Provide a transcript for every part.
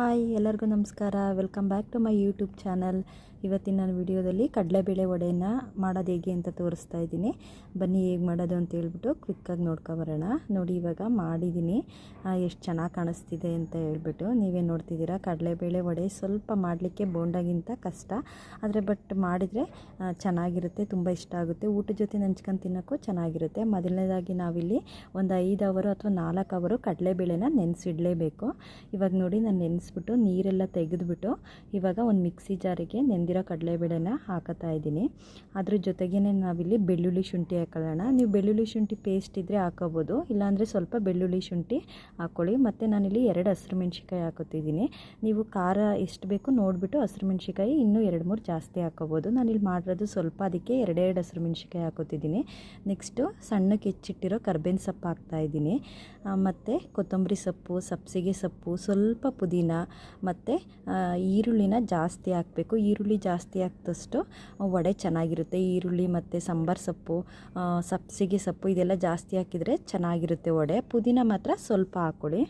Hi, ಎಲ್ಲರಿಗೂ ನಮಸ್ಕಾರ. Welcome back to my YouTube channel. ಇವತ್ತಿನ ನಾನು ವಿಡಿಯೋದಲ್ಲಿ ಕಡಲೆಬೇಳೆ ವಡೆಯನ್ನು ಮಾಡೋದು ಹೇಗೆ ಅಂತ ತೋರಿಸ್ತಾ ಇದ್ದೀನಿ. ಬನ್ನಿ ಹೇಗೆ ಮಾಡೋದು ಅಂತ ಹೇಳ್ಬಿಟ್ಟು ಕ್ವಿಕ್ಕಾಗಿ ನೋಡ್ಕೊಬರೋಣ ನೋಡಿ, ಇವಾಗ ಮಾಡಿದ್ದೀನಿ. ಎಷ್ಟು ಚೆನ್ನಾಗಿ ಕಾಣಿಸ್ತಿದೆ ಅಂತ ಹೇಳ್ಬಿಟ್ಟು. ನೀವೇ ನೋಡ್ತಿದ್ದೀರಾ? ಕಡಲೆಬೇಳೆ ವಡೆ ಸ್ವಲ್ಪ ಮಾಡಲಿಕ್ಕೆ ಬೋಂಡಾಗಿಂತ ಕಷ್ಟ. ಆದರೆ ಬಟ್ ಮಾಡಿದರೆ ಚೆನ್ನಾಗಿರುತ್ತೆ, ತುಂಬ ಇಷ್ಟ ಆಗುತ್ತೆ. ಊಟದ ಜೊತೆ ನೆಂಚ್ಕೊಂಡು ತಿನ್ನೋಕ್ಕೂ ಚೆನ್ನಾಗಿರುತ್ತೆ. ಮೊದಲನೇದಾಗಿ ನಾವಿಲ್ಲಿ ಒಂದು ಐದು ಅವರು ಅಥವಾ ನಾಲ್ಕು ಅವರು ಕಡಲೆಬೇಳೆನ ನೆನೆಸಿಡಲೇಬೇಕು. ಇವಾಗ ನೋಡಿ, ನಾನು ನೆನೆಸ್ಬಿಟ್ಟು ನೀರೆಲ್ಲ ತೆಗೆದುಬಿಟ್ಟು ಇವಾಗ ಒಂದು ಮಿಕ್ಸಿ ಜಾರಿಗೆ ನೆಂದಿರೋ ಕಡಲೆಬೇಳೆನ ಹಾಕತ್ತಾ ಇದ್ದೀನಿ. ಅದ್ರ ಜೊತೆಗೇ ನಾವಿಲ್ಲಿ ಬೆಳ್ಳುಳ್ಳಿ ಶುಂಠಿ ಹಾಕೊಳ್ಳೋಣ. ನೀವು ಬೆಳ್ಳುಳ್ಳಿ ಶುಂಠಿ ಪೇಸ್ಟ್ ಇದ್ದರೆ ಹಾಕೋಬೋದು. ಇಲ್ಲಾಂದರೆ ಸ್ವಲ್ಪ ಬೆಳ್ಳುಳ್ಳಿ ಶುಂಠಿ ಹಾಕ್ಕೊಳ್ಳಿ ಮತ್ತು ನಾನಿಲ್ಲಿ ಎರಡು ಹಸಿರು ಮೆಣ್ಸಿಕಾಯಿ ಹಾಕೋತಿದ್ದೀನಿ. ನೀವು ಖಾರ ಎಷ್ಟು ಬೇಕು ನೋಡಿಬಿಟ್ಟು ಹಸಿರು ಮೆಣ್ಸಿಕಾಯಿ ಇನ್ನೂ ಎರಡು ಮೂರು ಜಾಸ್ತಿ ಹಾಕೋಬೋದು. ನಾನಿಲ್ಲಿ ಮಾಡಿರೋದು ಸ್ವಲ್ಪ ಅದಕ್ಕೆ ಎರಡೆರಡು ಹಸಿರು ಮೆಣ್ಸಿಕಾಯಿ ಹಾಕೋತಿದ್ದೀನಿ. ನೆಕ್ಸ್ಟು ಸಣ್ಣಕ್ಕೆ ಹೆಚ್ಚಿಟ್ಟಿರೋ ಕರ್ಬೇವಿನ ಸೊಪ್ಪು ಹಾಕ್ತಾಯಿದ್ದೀನಿ ಮತ್ತು ಕೊತ್ತಂಬರಿ ಸೊಪ್ಪು, ಸಬ್ಸಿಗೆ ಸೊಪ್ಪು, ಸ್ವಲ್ಪ ಪುದೀನ ಮತ್ತು ಈರುಳ್ಳಿನ ಜಾಸ್ತಿ ಹಾಕಬೇಕು. ಈರುಳ್ಳಿ ಜಾಸ್ತಿ ಹಾಕಿದಷ್ಟು ವಡೆ ಚೆನ್ನಾಗಿರುತ್ತೆ. ಈರುಳ್ಳಿ ಮತ್ತು ಸಾಂಬಾರು ಸೊಪ್ಪು ಸಬ್ಸಿಗೆ ಸೊಪ್ಪು ಇದೆಲ್ಲ ಜಾಸ್ತಿ ಹಾಕಿದರೆ ಚೆನ್ನಾಗಿರುತ್ತೆ ವಡೆ. ಪುದೀನ ಮಾತ್ರ ಸ್ವಲ್ಪ ಹಾಕ್ಕೊಳ್ಳಿ.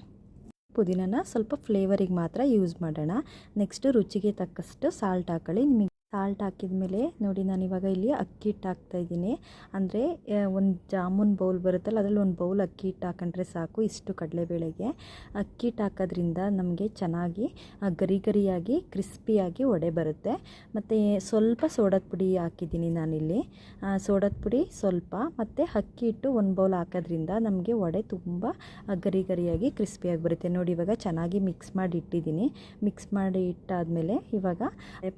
ಪುದೀನನ ಸ್ವಲ್ಪ ಫ್ಲೇವರಿಗೆ ಮಾತ್ರ ಯೂಸ್ ಮಾಡೋಣ. ನೆಕ್ಸ್ಟು ರುಚಿಗೆ ತಕ್ಕಷ್ಟು ಸಾಲ್ಟ್ ಹಾಕೊಳ್ಳಿ. ನಿಮಗೆ ಸಾಲ್ಟ್ ಹಾಕಿದ ಮೇಲೆ ನೋಡಿ ನಾನು ಇವಾಗ ಇಲ್ಲಿ ಅಕ್ಕಿ ಹಿಟ್ಟು ಹಾಕ್ತಾಯಿದ್ದೀನಿ ಅಂದರೆ ಒಂದು ಜಾಮೂನ್ ಬೌಲ್ ಬರುತ್ತಲ್ಲ, ಅದರಲ್ಲಿ ಒಂದು ಬೌಲ್ ಅಕ್ಕಿ ಹಿಟ್ಟು ಹಾಕೊಂಡ್ರೆ ಸಾಕು ಇಷ್ಟು ಕಡಲೆಬೇಳೆಗೆ. ಅಕ್ಕಿ ಹಿಟ್ಟು ಹಾಕೋದ್ರಿಂದ ನಮಗೆ ಚೆನ್ನಾಗಿ ಗರಿ ಗರಿಯಾಗಿ, ಕ್ರಿಸ್ಪಿಯಾಗಿ ವಡೆ ಬರುತ್ತೆ. ಮತ್ತು ಸ್ವಲ್ಪ ಸೋಡದ ಪುಡಿ ಹಾಕಿದ್ದೀನಿ ನಾನಿಲ್ಲಿ. ಸೋಡದ ಪುಡಿ ಸ್ವಲ್ಪ, ಮತ್ತು ಅಕ್ಕಿ ಹಿಟ್ಟು ಒಂದು ಬೌಲ್ ಹಾಕೋದ್ರಿಂದ ನಮಗೆ ವಡೆ ತುಂಬ ಗರಿ ಗರಿಯಾಗಿ, ಕ್ರಿಸ್ಪಿಯಾಗಿ ಬರುತ್ತೆ. ನೋಡಿ, ಇವಾಗ ಚೆನ್ನಾಗಿ ಮಿಕ್ಸ್ ಮಾಡಿ ಇಟ್ಟಿದ್ದೀನಿ. ಮಿಕ್ಸ್ ಮಾಡಿ ಇಟ್ಟಾದಮೇಲೆ ಇವಾಗ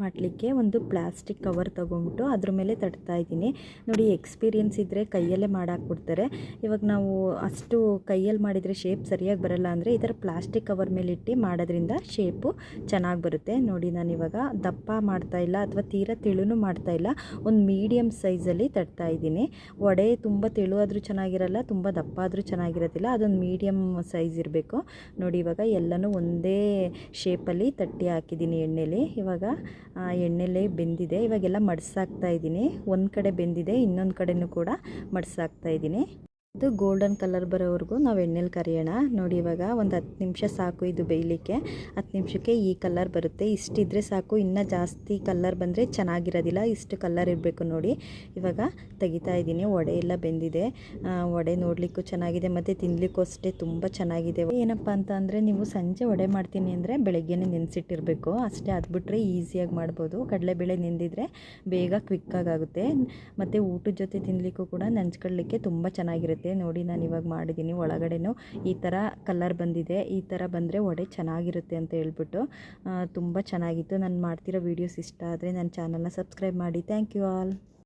ಮಾಡಲಿಕ್ಕೆ ಒಂದು ಪ್ಲಾಸ್ಟಿಕ್ ಕವರ್ ತೊಗೊಂಬಿಟ್ಟು ಅದ್ರ ಮೇಲೆ ತಡ್ತಾ ಇದ್ದೀನಿ. ನೋಡಿ ಎಕ್ಸ್ಪೀರಿಯನ್ಸ್ ಇದ್ದರೆ ಕೈಯಲ್ಲೇ ಮಾಡಾಕ್ಬಿಡ್ತಾರೆ. ಇವಾಗ ನಾವು ಅಷ್ಟು ಕೈಯಲ್ಲಿ ಮಾಡಿದರೆ ಶೇಪ್ ಸರಿಯಾಗಿ ಬರಲ್ಲ ಅಂದರೆ ಈ ಥರ ಪ್ಲಾಸ್ಟಿಕ್ ಕವರ್ ಮೇಲೆ ಇಟ್ಟು ಮಾಡೋದ್ರಿಂದ ಶೇಪು ಚೆನ್ನಾಗಿ ಬರುತ್ತೆ. ನೋಡಿ, ನಾನು ಇವಾಗ ದಪ್ಪ ಮಾಡ್ತಾ ಇಲ್ಲ ಅಥವಾ ತೀರಾ ತಿಳುನು ಮಾಡ್ತಾ ಇಲ್ಲ. ಒಂದು ಮೀಡಿಯಮ್ ಸೈಜಲ್ಲಿ ತಡ್ತಾ ಇದ್ದೀನಿ. ವಡೆ ತುಂಬ ತೆಳು ಆದರೂ ಚೆನ್ನಾಗಿರಲ್ಲ, ತುಂಬ ದಪ್ಪ ಆದರೂ ಚೆನ್ನಾಗಿರೋದಿಲ್ಲ. ಅದೊಂದು ಮೀಡಿಯಮ್ ಸೈಜ್ ಇರಬೇಕು. ನೋಡಿ, ಇವಾಗ ಎಲ್ಲನೂ ಒಂದೇ ಶೇಪಲ್ಲಿ ತಟ್ಟಿ ಹಾಕಿದ್ದೀನಿ ಎಣ್ಣೆಲಿ. ಇವಾಗ ಎಣ್ಣೆಲೆ ಬೆಂದಿದೆ. ಇವಾಗೆಲ್ಲ ಮಡ್ಸಾಕ್ತಾ ಇದ್ದೀನಿ. ಒಂದು ಕಡೆ ಬೆಂದಿದೆ ಇನ್ನೊಂದು ಕಡೆನೂ ಕೂಡ ಮಡ್ಸಾಕ್ತಾ ಇದ್ದೀನಿ. ಇದು ಗೋಲ್ಡನ್ ಕಲರ್ ಬರೋವರೆಗೂ ನಾವು ಎಣ್ಣೆಲಿ ಕರಿಯೋಣ. ನೋಡಿ ಇವಾಗ ಒಂದು ಹತ್ತು ನಿಮಿಷ ಸಾಕು ಇದು ಬೇಯಲಿಕ್ಕೆ. ಹತ್ತು ನಿಮಿಷಕ್ಕೆ ಈ ಕಲರ್ ಬರುತ್ತೆ. ಇಷ್ಟಿದ್ರೆ ಸಾಕು. ಇನ್ನೂ ಜಾಸ್ತಿ ಕಲರ್ ಬಂದರೆ ಚೆನ್ನಾಗಿರೋದಿಲ್ಲ. ಇಷ್ಟು ಕಲರ್ ಇರಬೇಕು ನೋಡಿ. ಇವಾಗ ತೆಗಿತಾ ಇದ್ದೀನಿ. ವಡೆ ಎಲ್ಲ ಬೆಂದಿದೆ. ವಡೆ ನೋಡಲಿಕ್ಕೂ ಚೆನ್ನಾಗಿದೆ. ಮತ್ತು ತಿನ್ನಲಿಕ್ಕೂ ಅಷ್ಟೇ ತುಂಬ ಚೆನ್ನಾಗಿದೆ. ಏನಪ್ಪ ಅಂತ ನೀವು ಸಂಜೆ ವಡೆ ಮಾಡ್ತೀನಿ ಅಂದರೆ ಬೆಳಗ್ಗೆನೇ ನೆನೆಸಿಟ್ಟಿರಬೇಕು. ಅಷ್ಟೇ ಅದ್ಬಿಟ್ರೆ ಈಸಿಯಾಗಿ ಮಾಡ್ಬೋದು. ಕಡಲೆಬೇಳೆ ನೆಂದಿದ್ರೆ ಬೇಗ ಕ್ವಿಕ್ಕಾಗುತ್ತೆ ಮತ್ತು ಊಟದ ಜೊತೆ ತಿನ್ನಲಿಕ್ಕೂ ಕೂಡ ನೆಂಚ್ಕೊಳ್ಳಿಕ್ಕೆ ತುಂಬ ಚೆನ್ನಾಗಿರುತ್ತೆ. ನೋಡಿ, ನಾನು ಇವಾಗ ಮಾಡಿದ್ದೀನಿ ಒಳಗಡೆನೂ ಈ ಥರ ಕಲರ್ ಬಂದಿದೆ. ಈ ಥರ ಬಂದರೆ ಒಡೆ ಚೆನ್ನಾಗಿರುತ್ತೆ ಅಂತ ಹೇಳ್ಬಿಟ್ಟು ತುಂಬ ಚೆನ್ನಾಗಿತ್ತು. ನಾನು ಮಾಡ್ತಿರೋ ವೀಡಿಯೋಸ್ ಇಷ್ಟ ಆದರೆ ನನ್ನ ಚಾನಲ್ನ ಸಬ್ಸ್ಕ್ರೈಬ್ ಮಾಡಿ. Thank you all